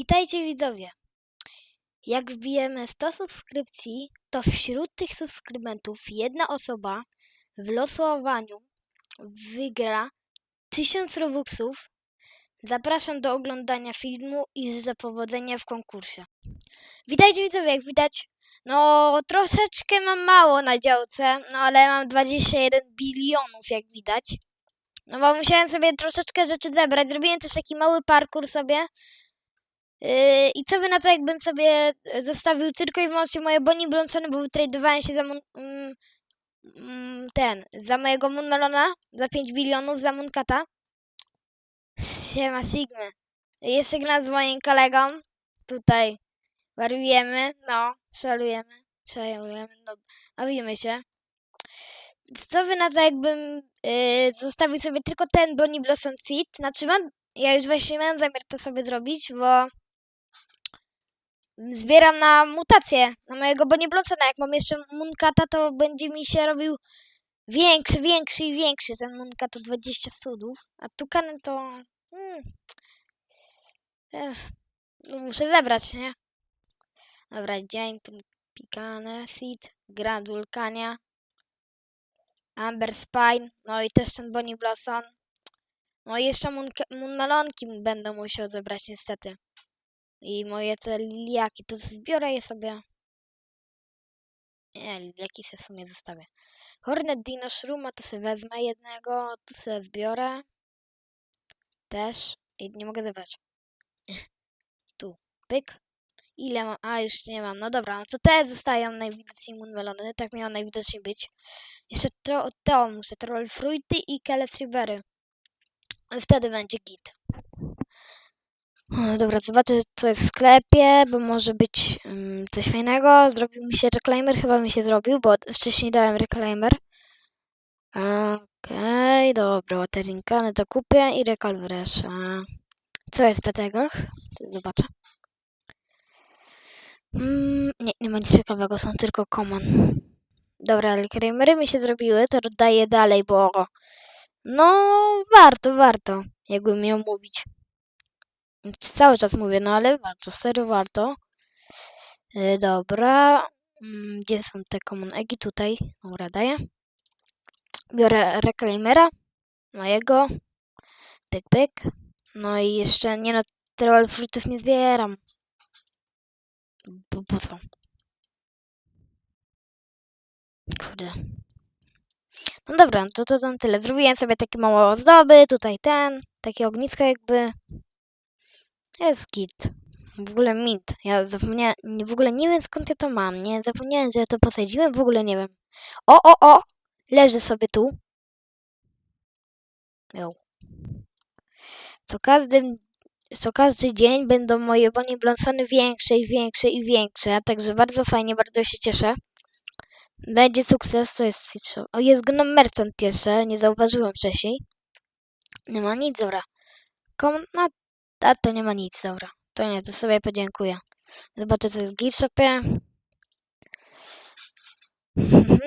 Witajcie widzowie. Jak wbijemy 100 subskrypcji, to wśród tych subskrybentów jedna osoba w losowaniu wygra 1000 robuxów. Zapraszam do oglądania filmu i życzę powodzenia w konkursie. Witajcie widzowie, jak widać, no troszeczkę mam mało na działce, no ale mam 21 bilionów jak widać. No bo musiałem sobie troszeczkę rzeczy zebrać. Zrobiłem też taki mały parkour sobie. Yy, I co by na to, jakbym sobie zostawił tylko i wyłącznie moje Bonnie Blonsony, bo wytradowałem się za mun, mm, mm, ten, za mojego Moonmelona, za 5 bilionów, za Moonkata. Siema Sigmy. Jeszcze gram z moim kolegą. Tutaj wariujemy, no, szalujemy, szalujemy, no, bawimy się. Co wy na to, jakbym yy, zostawił sobie tylko ten Bonnie Blossom Seed? Znaczy mam, ja już właśnie miałem zamiar to sobie zrobić, bo zbieram na mutację, na mojego Bonnie Blossona. Jak mam jeszcze Moonkata, to będzie mi się robił większy, większy i większy. Ten Moonkat to 20 cudów, a Tukanen to... Hmm, ech, no muszę zebrać, nie? Dobra, dzień, pikane, seed, gradulkania. Amber Spine, no i też ten Bonnie Blossom. No i jeszcze Moonka- Moonmelonki będę musiał zebrać niestety. I moje te liliaki, to zbiorę je sobie. Nie, liliaki sobie w sumie zostawię. Hornet Dino Shruma to sobie wezmę jednego, tu sobie zbiorę. Też. I nie mogę zebrać. Tu, pyk. Ile mam? A, już nie mam. No dobra, no to te zostają najwidoczniej Moonmelony. Tak miało najwidoczniej być. Jeszcze tro, to muszę, Troll Fruity i Kelet Ribery. Wtedy będzie git. Dobra, zobaczę co jest w sklepie, bo może być mm, coś fajnego. Zrobił mi się reclaimer, chyba mi się zrobił, bo wcześniej dałem reclaimer. Okej, dobra, waterinka, no to kupię i rekalwresz. Co jest w petegach? Zobaczę. Mm, nie, nie ma nic ciekawego, są tylko common. Dobra, reclaimery mi się zrobiły, to daję dalej, bo no warto, warto, jakbym miał mówić. Cały czas mówię, no ale warto, serio warto. Yy, dobra. Mm, Gdzie są te common eggi? Tutaj. Dobra, daję. Biorę reclaimera. Mojego. Pyk, pyk. No i jeszcze, nie no, troll fruitów nie zbieram. Bo po co? Kurde. No dobra, to to tam tyle. Zrobiłem sobie takie małe ozdoby, tutaj ten, takie ognisko jakby. Jest git. W ogóle mint. Ja zapomniałem, w ogóle nie wiem skąd ja to mam, nie? Zapomniałem, że ja to posadziłem, w ogóle nie wiem. O, o, o! Leży sobie tu. Jo. To każdy, co każdy dzień będą moje Bonnie Blonsony większe i większe i większe, także bardzo fajnie, bardzo się cieszę. Będzie sukces, to jest feature. O, jest Gnome Merchant jeszcze, nie zauważyłem wcześniej. Nie ma nic, dobra. Kom no, a to nie ma nic, dobra. To nie, to sobie podziękuję. Zobaczę, co jest w Gear Shopie. Mhm,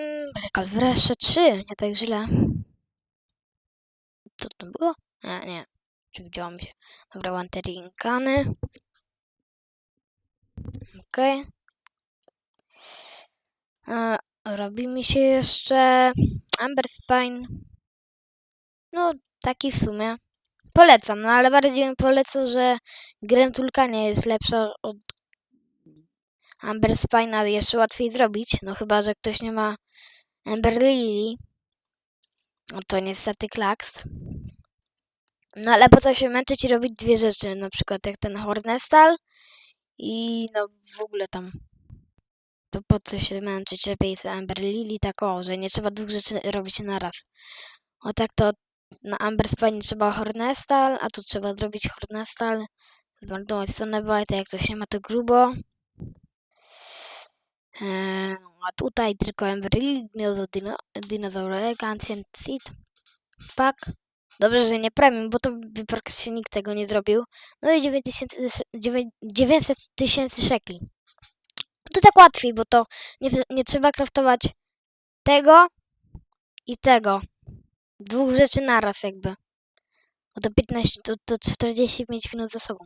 Rekal wreszcie 3, nie tak źle. Co to było? A, nie. Czy widziało mi się. Dobra, Wanterinkany. Okej. Okay. Robi mi się jeszcze Amber Spine. No, taki w sumie. Polecam, no ale bardziej bym polecał, że Grand Tulkania jest lepsza od Amber Spine'a, jeszcze łatwiej zrobić. No chyba, że ktoś nie ma Amber Lily. No to niestety klaks. No ale po co się męczyć i robić dwie rzeczy, na przykład jak ten Hornestal i no w ogóle tam. To po co się męczyć? Lepiej z Amber Lily tak o, że nie trzeba dwóch rzeczy robić na raz. O tak to na Amber Spine trzeba Hornestal, a tu trzeba zrobić Hornestal. Zmarnować Sonebite, jak coś nie ma to grubo. Eee, a tutaj tylko Amber Lily, Dino, Dino, Dinosaur Ancient Seed, Pack. Dobrze, że nie premium, bo to by praktycznie nikt tego nie zrobił. No i 900 tysięcy szekli. To tak łatwiej, bo to nie, nie trzeba kraftować tego i tego. Dwóch rzeczy naraz jakby. O to 15, to, to 45 minut za sobą.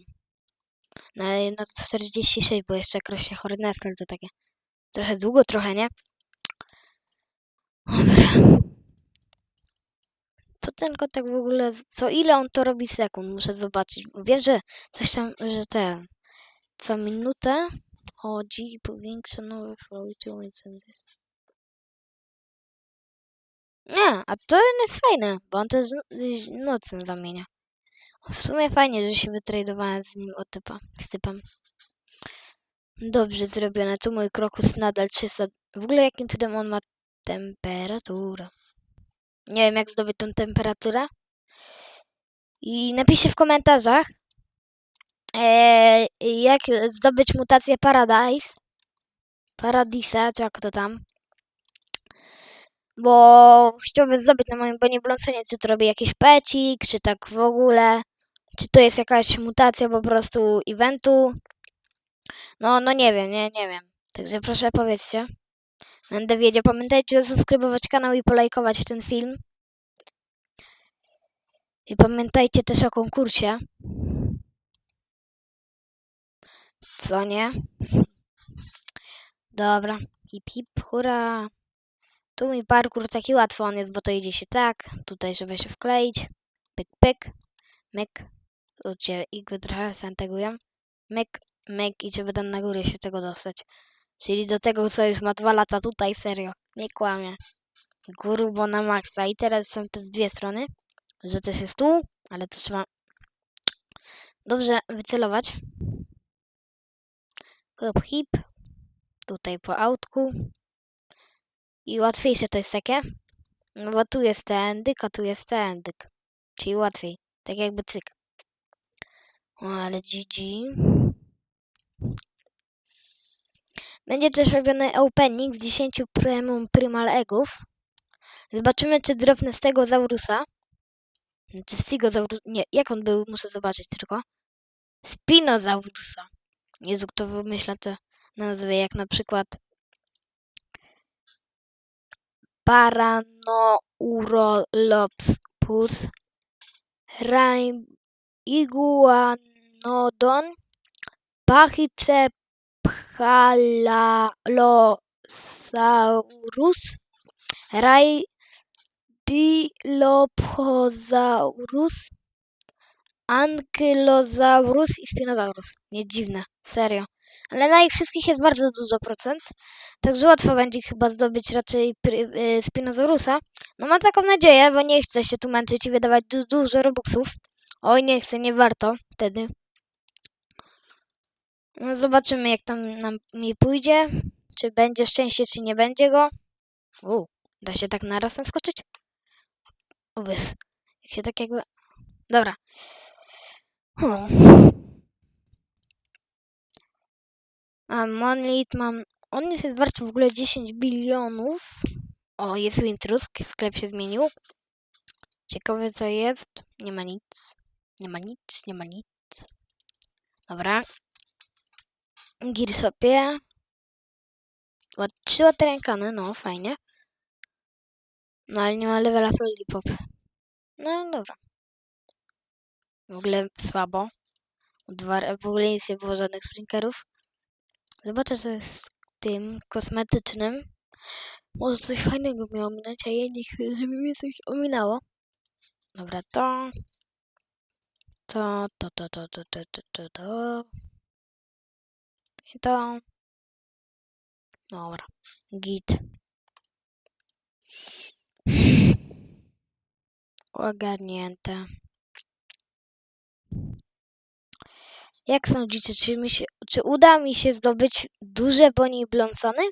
No, no to 46, bo jeszcze jak rośnie Hornestol, to takie trochę długo, trochę nie. Dobra. Co ten kotek w ogóle, co ile on to robi sekund? Muszę zobaczyć, bo wiem, że coś tam, że ten, co minutę chodzi i powiększa nowe floaty incendies. Nie, a to jest fajne, bo on też no- nocny zamienia. W sumie fajnie, że się wytradowałem z nim od typa, z typem. Dobrze zrobione. Tu mój krokus nadal 300. W ogóle jakim cudem on ma temperaturę? Nie wiem, jak zdobyć tą temperaturę. I napiszcie w komentarzach, e, jak zdobyć mutację Paradise. Paradise, czy jak to tam. Bo chciałbym zdobyć na moim bonie blącenie, czy to robi jakiś pecik, czy tak w ogóle. Czy to jest jakaś mutacja po prostu eventu. No, no nie wiem, nie, nie wiem. Także proszę powiedzcie. Będę wiedział. Pamiętajcie zasubskrybować kanał i polajkować ten film. I pamiętajcie też o konkursie. Co nie? Dobra. Hip hip, hurra. Tu mi parkour taki łatwy on jest, bo to idzie się tak. Tutaj, żeby się wkleić. Pyk, pyk. Myk. Tu cię igły trochę zintegruję. Myk, myk i żeby tam na górę się tego dostać. Czyli do tego, co już ma dwa lata tutaj, serio. Nie kłamie. Grubo na maksa. I teraz są te dwie strony. Że też jest tu, ale to trzeba dobrze wycelować. Hop, hip. Tutaj po autku. I łatwiejsze to jest takie. No bo tu jest tędyk, a tu jest tędyk. Czyli łatwiej. Tak jakby cyk. O, ale GG. Będzie też robiony opening z 10 premium primal eggów. Zobaczymy, czy dropnę z tego Zaurusa. Czy Stigozaurus... Nie, jak on był? Muszę zobaczyć tylko. Spinozaurusa. Jezu, kto wymyśla te nazwy, jak na przykład Paranourolopus iguanodon pachycephalalosaurus raidilophosaurus ankylosaurus i spinosaurus Nie dziwne, serio. Ale na ich wszystkich jest bardzo dużo procent, także łatwo będzie chyba zdobyć raczej y, Spinosaurusa. No mam taką nadzieję, bo nie chcę się tu męczyć i wydawać du- dużo robuxów. Oj, nie chcę, nie warto wtedy. No zobaczymy, jak tam nam mi pójdzie. Czy będzie szczęście, czy nie będzie go. U, da się tak naraz naskoczyć? Ubys. Jak się tak jakby... Dobra. Hmm. A Monlit mam... On jest wart w ogóle 10 bilionów. O, jest Wintrusk, sklep się zmienił. Ciekawe co jest. Nie ma nic. Nie ma nic, nie ma nic. Dobra. Gearshopie. O, Trzy łatrękany, no fajnie. No ale nie ma levela Lollipop. No dobra. W ogóle słabo. Dwa, w ogóle nic nie było żadnych sprinkerów. Zobaczę co jest z tym kosmetycznym. Może coś fajnego miało minąć, a ja nie chcę, żeby mnie coś ominęło. Dobra, to... To, to, to, to, to, to, to, to, to. I to... Dobra. Git. Ogarnięte. Jak sądzicie, czy, mi się, czy uda mi się zdobyć duże boni blącony?